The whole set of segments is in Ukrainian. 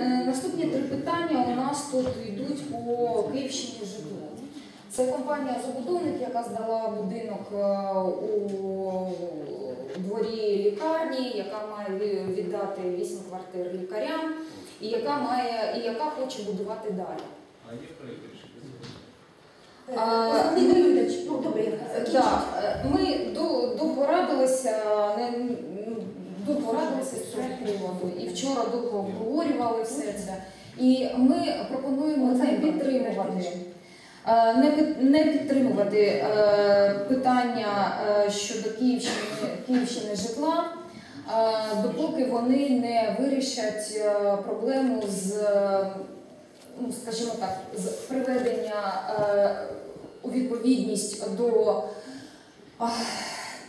е, наступні три питання у нас тут йдуть по Київщині житло. Це компанія забудовник, яка здала будинок е, у дворі лікарні, яка має віддати 8 квартир лікарям, і яка має і яка хоче будувати далі. А є проєкт рішення? А, ми до- довго радилися, не- ну, довго радилися з цього приводу, і вчора довго обговорювали все це. І ми пропонуємо не підтримувати. е, Не, підтримувати е, питання е, щодо Київщини, Київщини житла, е, допоки вони не вирішать е, проблему з, е, ну, скажімо так, з приведення е, у відповідність до,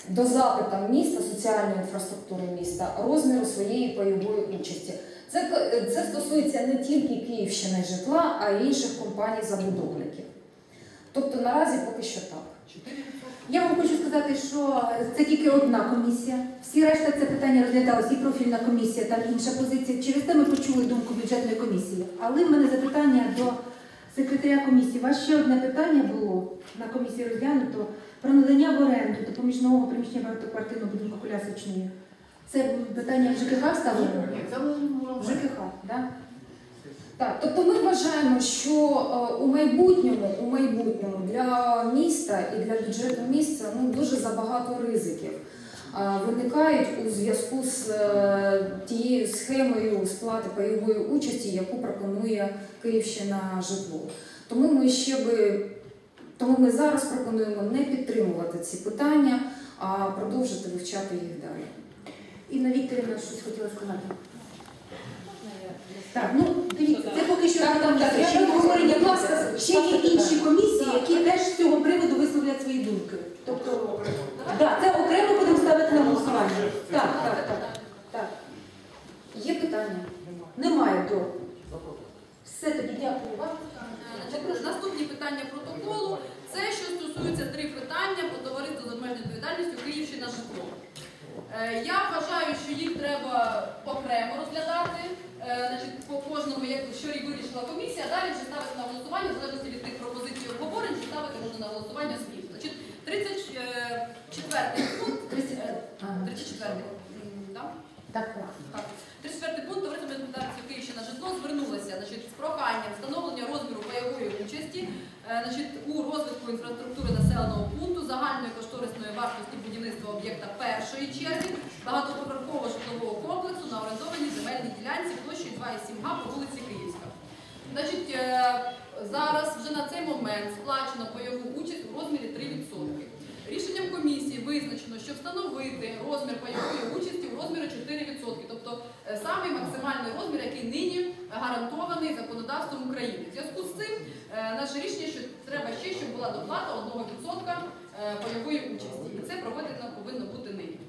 до запита міста, соціальної інфраструктури міста, розміру своєї пайової участі. Це, це стосується не тільки Київщини житла, а й інших компаній-забудовників. Тобто наразі поки що так. Я вам хочу сказати, що це тільки одна комісія. Всі решта це питання розглядалось, і профільна комісія, там інша позиція. Через те ми почули думку бюджетної комісії. Але в мене запитання до секретаря комісії. Вас ще одне питання було на комісії розглянуто про надання в оренду допоміжного приміщення багатоквартирного будинку колясочної. Це питання в ЖКХ ставили? В ЖКХ, так? Так, тобто ми вважаємо, що е, у майбутньому, у майбутньому для міста і для бюджету міста ну, дуже забагато ризиків виникають у зв'язку з е, тією схемою сплати пайової участі, яку пропонує Київщина житло. Тому ми ще би тому ми зараз пропонуємо не підтримувати ці питання, а продовжити вивчати їх далі. Інна Вікторівна щось хотіла сказати. Так, ну дивіться, це поки що Так, так, так, обговорення. будь ласка, Ще є інші комісії, які теж з цього приводу висловлять свої думки. Тобто, да, це окремо будемо ставити на голосування. Так, так, так. так. Є питання? Немає до. Все тоді дякую вам. Значить, Наступні питання протоколу це що стосується три питання про товариство з обмеженою відповідальністю Київщина житло. Е, Я вважаю, що їх треба окремо розглядати. Е, Значить, по кожному, як що і вирішила комісія, а далі вже ставити на голосування, в залежності від тих пропозицій обговорень, чи ставити можна на голосування спільно. Значить, 34 пункт, 34 так? Так, так. Так. 34 пункт товариство Медпитації Київщина житло звернулося значить, з проханням встановлення розміру пайової участі е, значить, у розвитку інфраструктури населеного пункту загальної кошторисної вартості будівництва об'єкта першої черги багатоповерхового житлового комплексу на орендованій земельній ділянці площею 2,7 га по вулиці Київська. Значить, е, зараз вже на цей момент сплачено пайову участь у розмірі 3%. Рішенням комісії визначено, що встановити розмір пайової участі у розмірі 4%, тобто е, самий максимальний розмір, який нині гарантований законодавством України. В зв'язку з цим е, наше рішення, що треба ще, щоб була доплата 1% е, пайової участі, і це проведено повинно бути нині.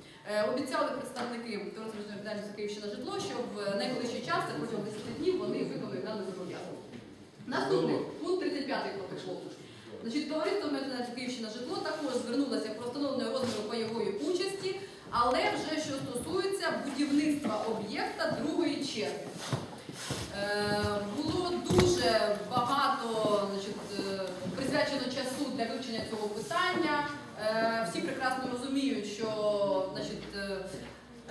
Обіцяли представники Товариства Київщина житло, що в найближчий час, це протягом 10 днів, вони виконують дане зобов'язання. Наступний пункт 35 протоколу. Значить, товариство Меценатів Київщина житло також звернулося про встановлення розміру пайової участі, але вже що стосується будівництва об'єкта другої черги. Е, було дуже багато значить, е, присвячено часу для вивчення цього питання. Е, всі прекрасно розуміють, що значить, Е,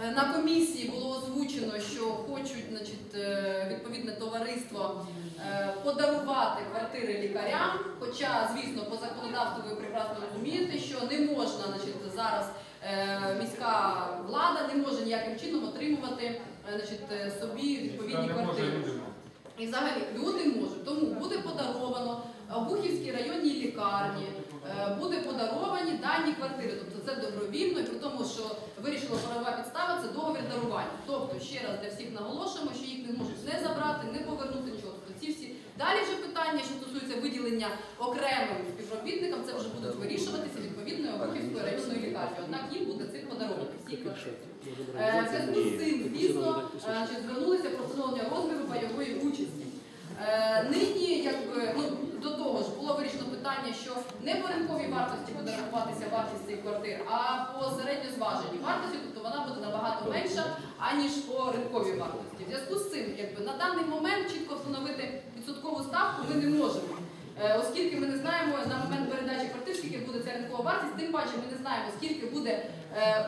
На комісії було озвучено, що хочуть значить, е, відповідне товариство е, подарувати квартири лікарям. Хоча, звісно, по законодавству ви прекрасно розумієте, що не можна значить, зараз е, міська влада не може ніяким чином отримувати е, значить, е, собі відповідні квартири. І взагалі люди можуть, тому буде подаровано Обухівській районній лікарні, е, буде подаровані дані квартири. Тобто це добровільно, і при тому, що вирішила правова підстава, це договір дарування. Тобто, ще раз для всіх наголошуємо, що їх не можуть не забрати, не повернути нічого. Тобто ці всі далі вже питання, що стосуються виділення окремим співробітникам, це вже будуть вирішуватися відповідною Обухівською районною лікарні. Однак їм буде цих подарованих всі квартири. Е, зв'язку з цим, звісно, е, звернулися про встановлення розміру пайової участі. Е, Нині, якби ну до того ж було вирішено питання, що не по ринковій вартості буде рахуватися вартість цих квартир, а по середньозваженій вартості, тобто вона буде набагато менша, аніж по ринковій вартості. В зв'язку з цим, якби на даний момент. чітко встановити відсоткову ставку ми не можемо. Е, Оскільки ми не знаємо на момент передачі квартир, скільки буде ця ринкова вартість, тим паче ми не знаємо, скільки буде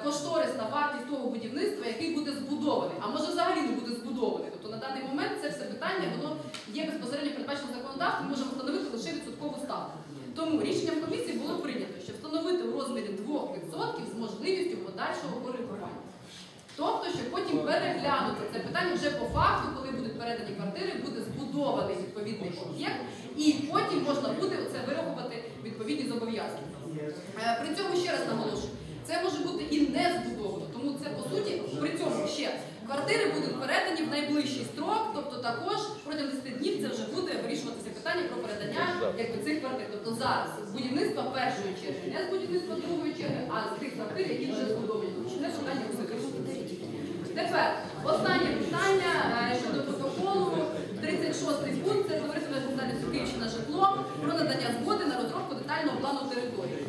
кошторисна вартість того будівництва, який буде збудований, а може взагалі не буде збудований. Тобто на даний момент це все питання воно є безпосередньо передбачено законодавством, можемо встановити лише відсоткову ставку. Тому рішенням комісії було прийнято, що встановити у розмірі 2% з можливістю подальшого коригування. Тобто, щоб потім переглянути це питання вже по факту, коли будуть передані квартири, буде збудований відповідний об'єкт, і потім можна буде це вирахувати відповідні зобов'язання. Е, При цьому ще раз наголошую, це може бути і не збудовано, тому це по суті при цьому ще квартири будуть передані в найближчий строк, тобто також протягом 10 днів це вже буде вирішуватися питання про передання якби, цих квартир. Тобто зараз з будівництва першої черги, не з будівництва другої черги, а з тих квартир, які вже збудовані. Це питання буде. Тепер останнє питання е, щодо протоколу. 36 пункт це товариство Київщина житло про надання згоди на розробку детального плану території.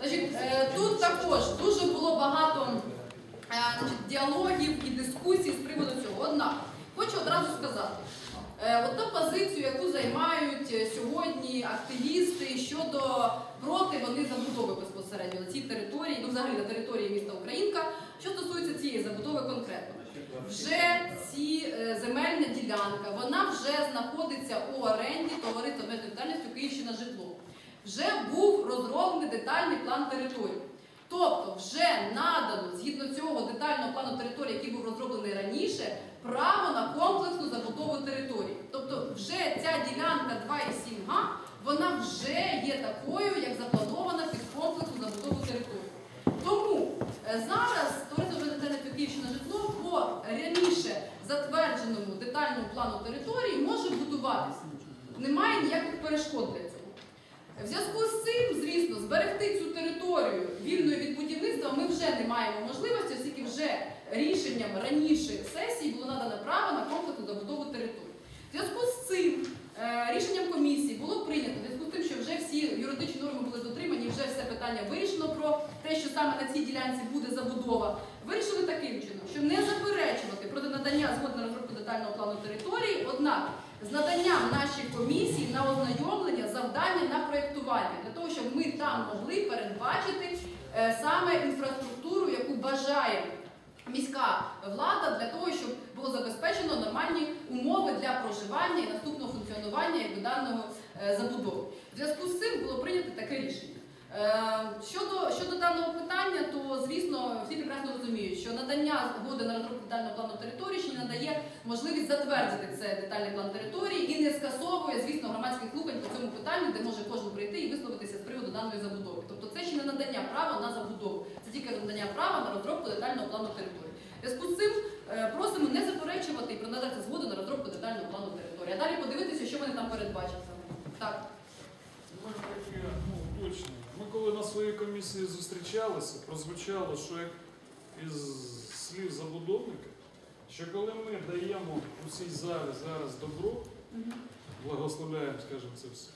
Значить, е, тут також дуже було багато е, значить, діалогів і дискусій з приводу цього. Однак, хочу одразу сказати, е, от ту позицію, яку займають сьогодні активісти щодо проти вони забудови безпосередньо на цій території, ну взагалі на території міста Українка, що стосується цієї забудови конкретно. Вже ці земельна ділянка, вона вже знаходиться у оренді товариства з відповідальністю Київщина житло. Вже був розроблений детальний план території. Тобто вже надано згідно цього детального плану території, який був розроблений раніше, право на комплексну забудову території. Тобто вже ця ділянка 2,7 га, вона вже є такою, як запланована під комплексну забудову території. Тому е, зараз товариство президента Київщина житло по раніше затвердженому детальному плану території може будуватися. Немає ніяких перешкод. В зв'язку з цим, звісно, зберегти цю територію вільною від будівництва ми вже не маємо можливості, оскільки вже рішенням раніше сесії було надано право на комплексну забудову території. В зв'язку з цим е, рішенням комісії було прийнято, в зв'язку з тим, що вже всі юридичні норми були дотримані, вже все питання вирішено про те, що саме на цій ділянці буде забудова. Вирішили таким чином, що не заперечувати проти надання згоди на розробку детального плану території, однак з наданням нашій комісії на ознайомлення завдання на проєктування, для того, щоб ми там могли передбачити е, саме інфраструктуру, яку бажає міська влада для того, щоб було забезпечено нормальні умови для проживання і наступного функціонування якби, даного е, забудови. В зв'язку з цим було прийнято таке рішення. Е, Щодо, щодо даного питання, то звісно всі прекрасно розуміють, що надання згоди на розробку детального плану території ще не надає можливість затвердити це детальний план території і не скасовує, звісно, громадських слухань по цьому питанню, де може кожен прийти і висловитися з приводу даної забудови. Тобто це ще не надання права на забудову, це тільки надання права на розробку детального плану території. Зв'язку з цим е, просимо не заперечувати і надати згоду на розробку детального плану території. А далі подивитися, що вони там передбачать. Так. У мене таке ну, уточнення. Ми коли на своїй комісії зустрічалися, прозвучало, що як із слів забудовника, що коли ми даємо у цій залі зараз добро, благословляємо, скажімо, це все,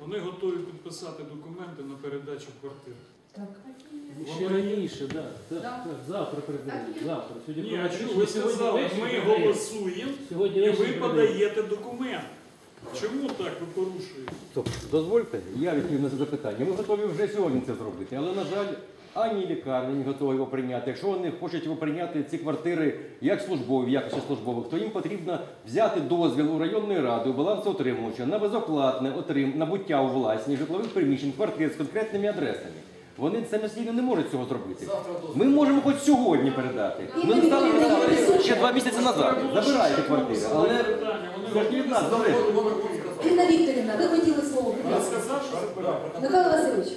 вони готові підписати документи на передачу квартир. Ще раніше, да, Да. так, так, завтра передають, завтра. Сьогодні Ні, а чому ви сьогодні сказали, ми голосуємо Сьогодні і ви передають. подаєте документ. Чому так ви порушуєте? Дозвольте, я відповім на це запитання. Ми готові вже сьогодні це зробити, але, на жаль, ані лікарні не готові його прийняти. Якщо вони хочуть його прийняти, ці квартири як службові, в якості службових, то їм потрібно взяти дозвіл у районної ради, у балансоутримувача на безоплатне отрим... набуття у власність житлових приміщень, квартир з конкретними адресами. Вони самостійно не можуть цього зробити. Ми можемо хоч сьогодні передати. Ми не стали ще два місяці назад. Забирайте квартири. Але питання, це ж вони не від нас залежить. Інна Вікторівна, ви хотіли слово. будь Я ласка. сказав, що це передати. Михайло Васильович,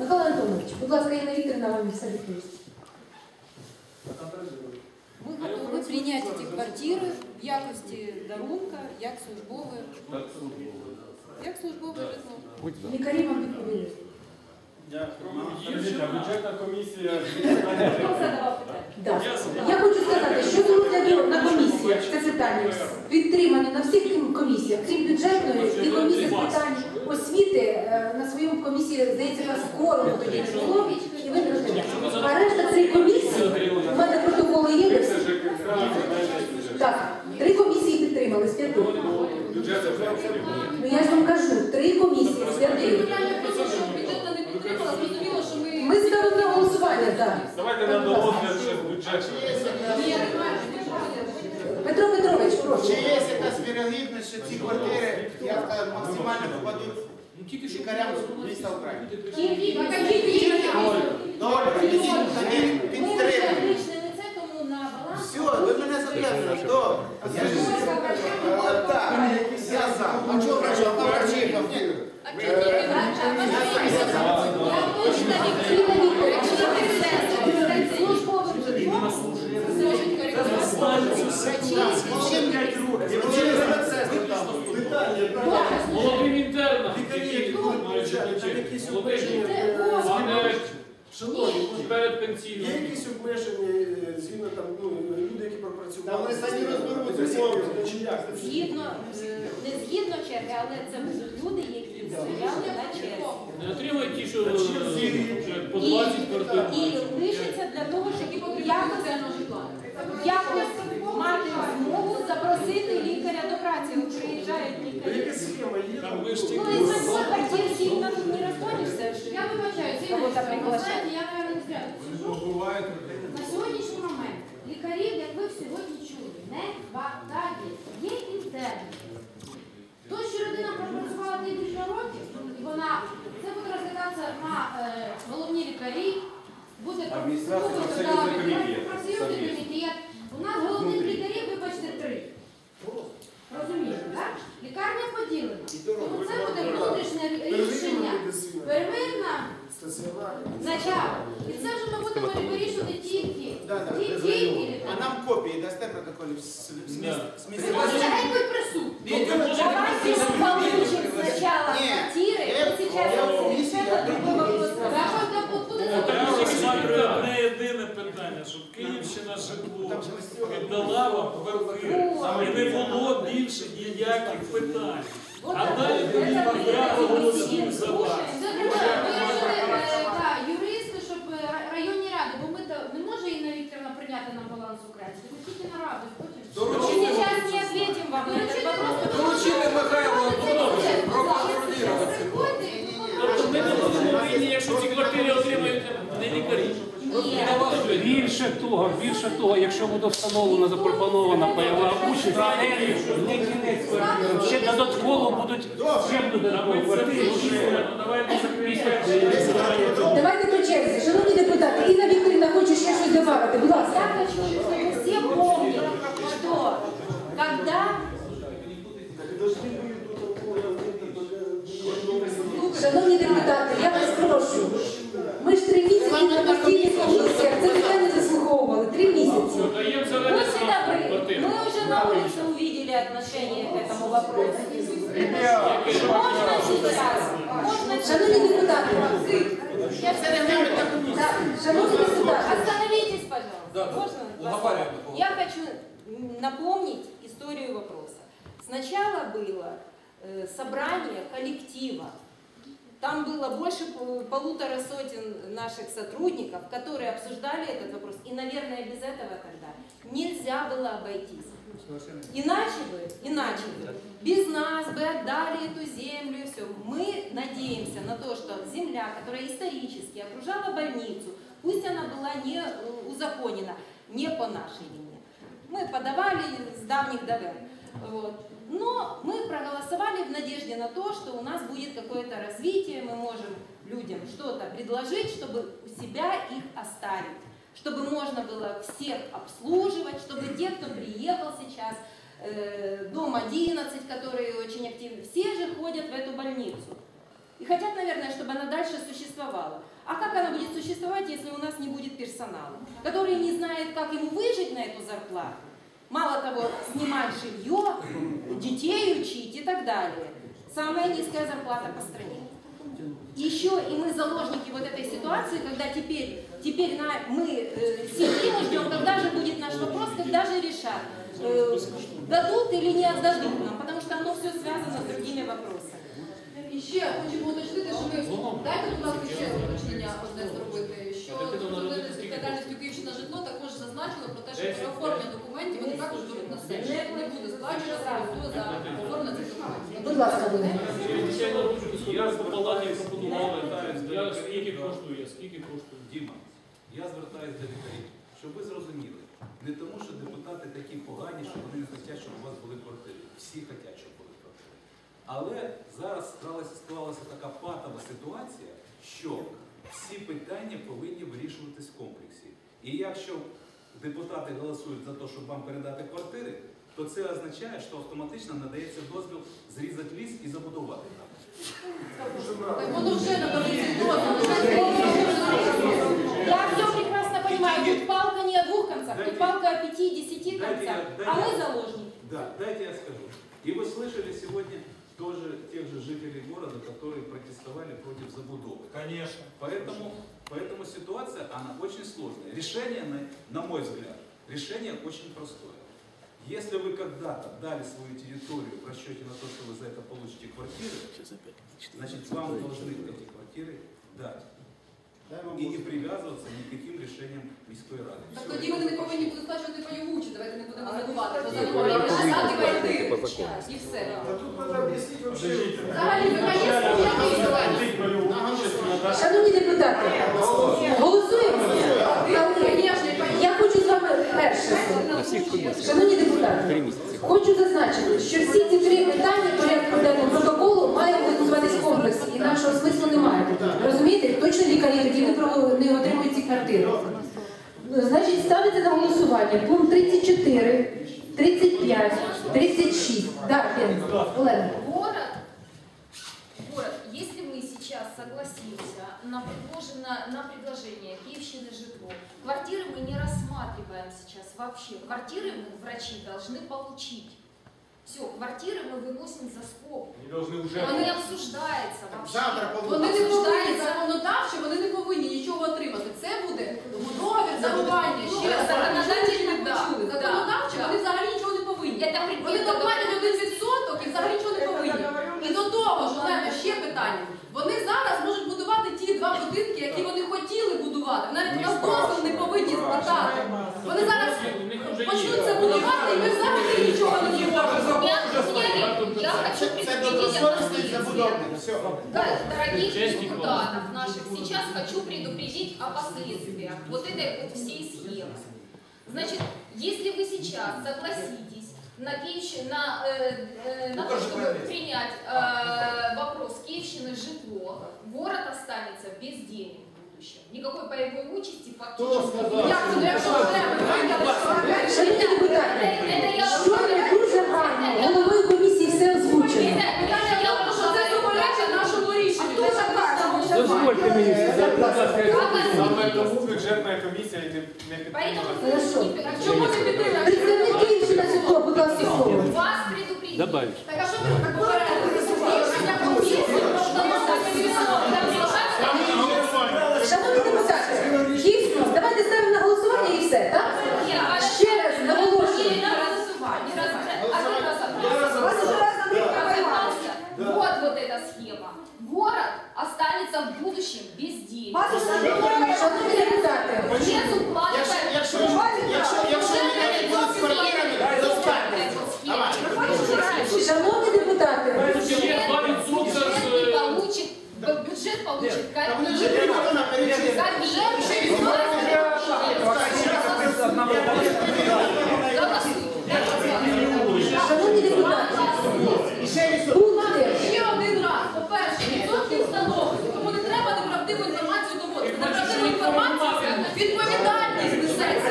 Михайло Антонович, будь ласка, Інна Вікторівна вам все відповість. Мы готовы принять эти квартиры в якості дарунка, як службове, як службове житло. Будь ласка. Лікарі вам відповіли. Бюджетна комісія Да. Я хочу На комісіях це питання підтримано на всіх комісіях, крім бюджетної і комісії з питань освіти е, на своєму комісії, здається, нас кором тоді не було, і ви не. А решта три комісії, у мене протоколи є. Так, три комісії підтримали з п'яти. бюджету Я ж вам кажу, три комісії що ми... Ставимо на голосування, так. Давайте на долонне вже бюджет. Ні, немає, Петро Петрович, прошу. Чи є якась вірогідність, що ці квартири я сказав, максимально попадуть лікарям міста України? Тоді підтримуємо. Все, ви мене затримали. добре. Я ж так, я за. А чого врача? А врачі там ні. Через медсестри там. Молодим інтернам, які мають заключити. Молодим, а не Шановні, перед пенсійним. є якісь обмеження е, згідно там, ну, люди, які пропрацювали? Та вони самі розберуться. Чи як? Згідно, е, не згідно черги, але це люди, які стояли на черзі. Не отримують ті, що е, вже по 20 квартир. І лишиться для того, щоб якось, якось мати змогу запросити лікаря до праці. От Приїжджають лікарі. Яка схема є? Там там? ми ж Ну, тільки из восьми квартир сильно тут не расходишься. Я вибачаюсь, Кого-то Інна, приглашати. знаєте, я, наверное, не зря тут сижу. На лікарів, як ви сьогодні чули, не хватає. Є інтерни. То, що людина пропрацювала декілька років, і вона це буде розглядатися на е, головні лікарі, буде Адміністрація, профсоюзний комітет. профсоюзний комітет. У нас головних лікарів, вибачте, три. Розумієте, так? Лікарня поділена. Тому це буде внутрішнє рішення. Первинна. Начало тільки. Да, да, Ті- без Тільки району. А лікарі. нам копії дасте протоколів з з міста? з міста? Це геть будь присутні. Давайте мы получим сначала Нет. квартиры, Я- и сейчас я вот комиссия, это я другой вопрос. Я вам там откуда Треба це розглянути одне єдине питання, щоб Київщина житло віддала вам квартиру. І не було більше ніяких питань. А далі я проголосую за вас. Це треба Баланс українську. Ми тільки на раду хочемо. Мы сейчас не ответим вам на этот вопрос, потому что Доручити Михайлу Тобто ми не будемо винні, якщо ці квартири отримають не лікарі. Більше того, більше того, якщо буде встановлена запропонована пайова участь, не кінець ще додатково будуть ще додатково квартири. Давайте. По черзі. Шановні депутати, Інна Вікторівна хоче ще щось додати. Будь ласка. я хочу, чтобы все помнили, что когда Шановні депутати, я вас прошу. Отношение к этому вопросу. Можно сейчас? Можно Шановні депутати, Я так, шановні депутати, Остановитесь, пожалуйста. Можно? Я хочу напомнить историю вопроса. Сначала было э, собрание коллектива. Там было больше пол- полутора сотен наших сотрудников, которые обсуждали этот вопрос. И, наверное, без этого тогда нельзя было обойтись. Иначе бы, иначе бы, без нас бы отдали эту землю и все. Мы надеемся на то, что земля, которая исторически окружала больницу, пусть она была не э, узаконена, не по нашей вине. Мы подавали с давних давен. Вот. Но мы проголосовали в надежде на то, что у нас будет какое-то развитие, мы можем людям что-то предложить, чтобы у себя их оставить, чтобы можно было всех обслуживать, чтобы те, кто приехал сейчас, э, дом 11, которые очень активны, все же ходят в эту больницу. И хотят, наверное, чтобы она дальше существовала. А как она будет существовать, если у нас не будет персонала, который не знает, как ему выжить на эту зарплату? Мало того, снимать жилье, детей учить и так далее. Самая низкая зарплата по стране. Еще и мы заложники вот этой ситуации, когда теперь, теперь на, мы э, сидим и ждем, когда же будет наш вопрос, когда же решат, э, дадут или не отдадут нам, потому что оно все связано с другими вопросами. І ще хочемо уточнити, що ми дайте, будь ласка, ще уточнення одне зробити, що з відповідальністю Київщина житло також зазначило про те, що при оформленні документів вони також беруть на себе. Не буде сплачувати за за оформлення цих документів. Было Будь ласка, Володимир. Я по палаті пропонували, я скільки коштує, скільки коштує. Я звертаюся до лікарів, щоб ви зрозуміли, не тому, що депутати такі погані, що вони не хочуть, щоб у вас були квартири. Всі хочуть, щоб були квартири. Але зараз склалася, така патова ситуація, що всі питання повинні вирішуватись в комплексі. І якщо депутати голосують за те, щоб вам передати квартири, то це означає, що автоматично надається дозвіл зрізати ліс і забудувати там. Так воно вже надається Я все прекрасно понимаю, тут палка не о двух концах, тут палка о пяти, десяти Дайте концах, я- дайте а мы я- заложники. Да, дайте я скажу. И вы слышали сегодня тоже тех же жителей города, которые протестовали против забудовы. Конечно. Поэтому, поэтому ситуация, она очень сложная. Решение, на, на мой взгляд, решение очень простое. Если вы когда-то дали свою территорию в расчете на то, что вы за это получите квартиры, значит, вам должны эти квартиры дать. И не привязываться ни к каким решениям міської ради. Так Всё. тоді вони не повинні будуть сплачувати пайовучі, давайте не будемо забувати. Бо Ні, закону вони повинні повинні дати платити квартири. по закону. І все. А тут надо объяснить вообще. Взагалі, наконець, я вийшла. Шановні депутати, голосуємо? Я хочу з вами перше. Шановні депутати, хочу зазначити, що всі ці три питання порядку денного протоколу має голосуватись в комплексі, інакшого смислу немає. Розумієте? Точно лікарі тоді не, про- не отримують ці квартири. Значить, ставиться на голосування пункт 34, 35, 36. Так, Олена. Город, город, если мы сейчас согласимся на предложено, на предложение Киевщины житло, квартиры мы не рассматриваем сейчас вообще. Квартиры мы, врачи должны получить. Все, квартиры мы выносим за скобку. Они должны уже... Оно не обсуждается вообще. Вони не повинні законодавчо, вони не повинні нічого отримати. Це буде договір дарування. Ще раз законодавчі не почули. Законодавчо вони взагалі нічого не повинні. Вони доплатять один відсоток Дорогих депутатов наших, сейчас хочу предупредить о последствиях вот этой вот всей схемы. Значит, если вы сейчас согласитесь на, Киевщи- на, э, э, на то, чтобы принять э, вопрос Киевщины житло, город останется без денег в будущем. Никакой боевой участи фактически. сказав? Як це? Якщо ви прямо Шановні депутати, Саме тому бюджетна комісія і не, підтримала. Чому ти житло, будь ласка, слово. Вас предупредили. Так а що ви говорите? Рішення комісії Шановні депутати, дійсно, давайте ставимо на голосування і все, так? Ще раз наголошую. Вот вот эта схема. Город останется в будущем без денег. Шановні депутати, Без Якщо, уплаты. якщо, якщо, якщо вони не будуть з квартирами, достатньо. Давай. шановні депутати, Бюджет не получит, бюджет получит Та вони вже три мільйона перечислили. шановні депутати, пункти. Ще один раз. По-перше, відсотки встановлені. Тому не треба неправдиву інформацію доводити. Неправдиву інформацію відповідальність несеться.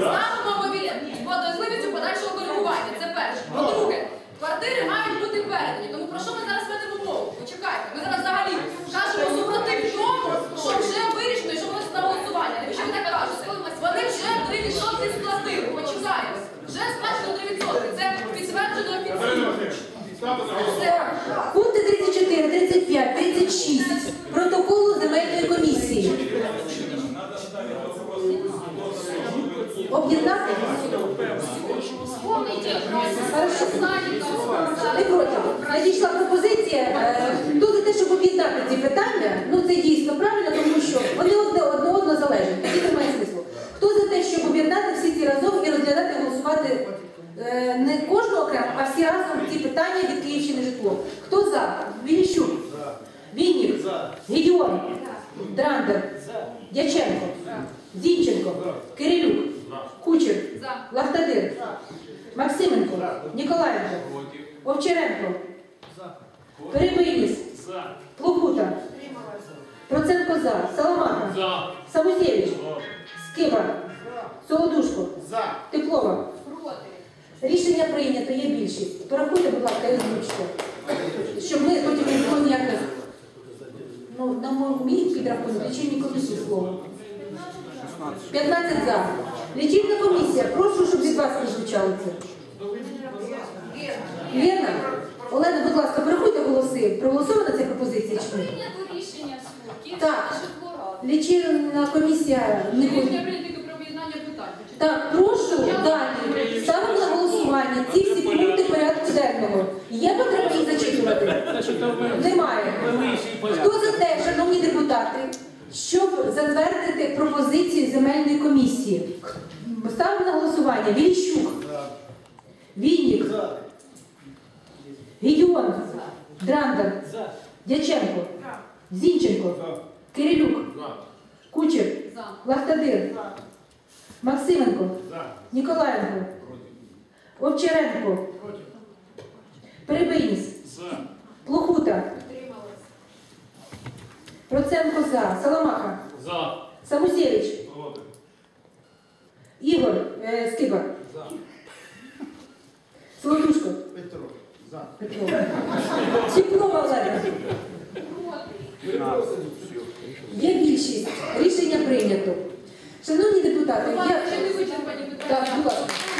Ставимо мобілі- можливість подальшого коригування. Це перше. По-друге, квартири мають бути передані. Тому про що ми зараз ведемо мову? Почекайте. Ми зараз взагалі кажемо супротив тому, що вже вирішено і що вносить на голосування. Навіщо ви так кажете? Вони вже 3% сплатили. Почекайте. Вже сплачено 3%. Це підтверджено офіційно. Пункти 34, 35, 36 протоколу земельної комісії. Об'єднати? Не проти. Надійшла пропозиція. е, Хто за те, щоб об'єднати ці питання? Ну це дійсно правильно, тому що вони одне одне одно залежать. Тоді немає смислу. Хто за те, щоб об'єднати всі ці разом і розглядати, голосувати е, не кожного окремо, а всі разом ці питання Вілічук. Хто за? Вілічук. Гедіон. Драндер. Дяченко. Зінченко. Кирилюк. Кучер. Лахтадир. Максименко. Ніколаєнко. Овчаренко. Перебийніс. Плохута. Проценко за. Саламаха. За. Самузєвич. Скиба. Солодушко. Теплова. Рішення прийнято, є більшість. Порахуйте, будь ласка, і озвучте. Щоб ми потім не було ніяких. Ну, на моїй підрахунку, лічильній комісії слово. 15 за. Лічильна комісія, прошу, щоб від вас прозвучало це. Лена, Олена, будь ласка, порахуйте голоси. Проголосована ця пропозиція чи ні? Прийнято рішення суду. Так. Лічильна комісія не Рішення хоче. прийнято про об'єднання питань. Так, прошу далі. Ставимо на голосування ці всі пункти порядку денного. Є потреба їх зачитувати? Те, що там Немає. Хто за те, шановні депутати, щоб затвердити пропозицію земельної комісії? Ставимо на голосування. Віліщук. Вінник. Гедіон. Драндер. Дяченко. Зінченко. Кирилюк. Кучер. Лахтадир. Максименко. Ніколаєнко. Овчаренко. Перебийніс. За. Плохута. Проценко за. Саламаха. За. Самусєвич. Проти. Ігор е, Скиба. Солодушко. Петро. За. Петро. Теплова Олега. Є більшість. Рішення прийнято. Шановні депутати, я... Так, будь ласка.